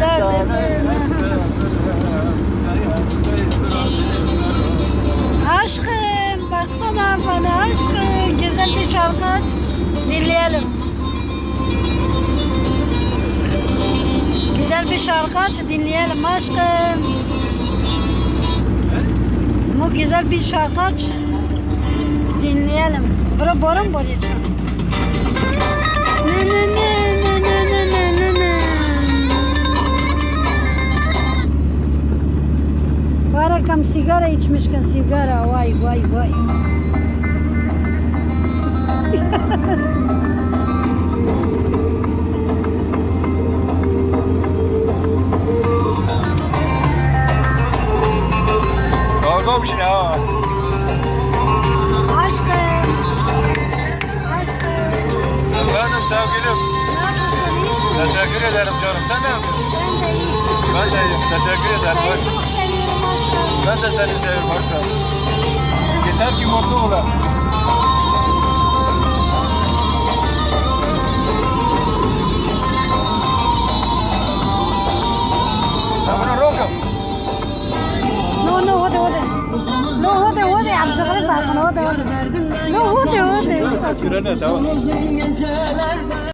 dert edene. Aşkım baksana bana aşkım. Güzel bir şarkı aç. Dinleyelim. Güzel bir şarkı aç dinleyelim aşkım. Bu güzel bir şarkı aç. Dinleyelim. Bura borun ne ne ne ne Barakam sigara içmişken sigara vay vay vay. Kavga bir şey ha. Aşkım. Aşkım. Efendim sevgilim. Nasılsın iyisin? Teşekkür ederim canım. Sen ne yapıyorsun? Ben de iyiyim. Ben de iyiyim. Teşekkür ederim. Seni çok başkanım. Ben de seni seviyorum başkanım. Yeter ki mutlu olalım. No, what the, what the?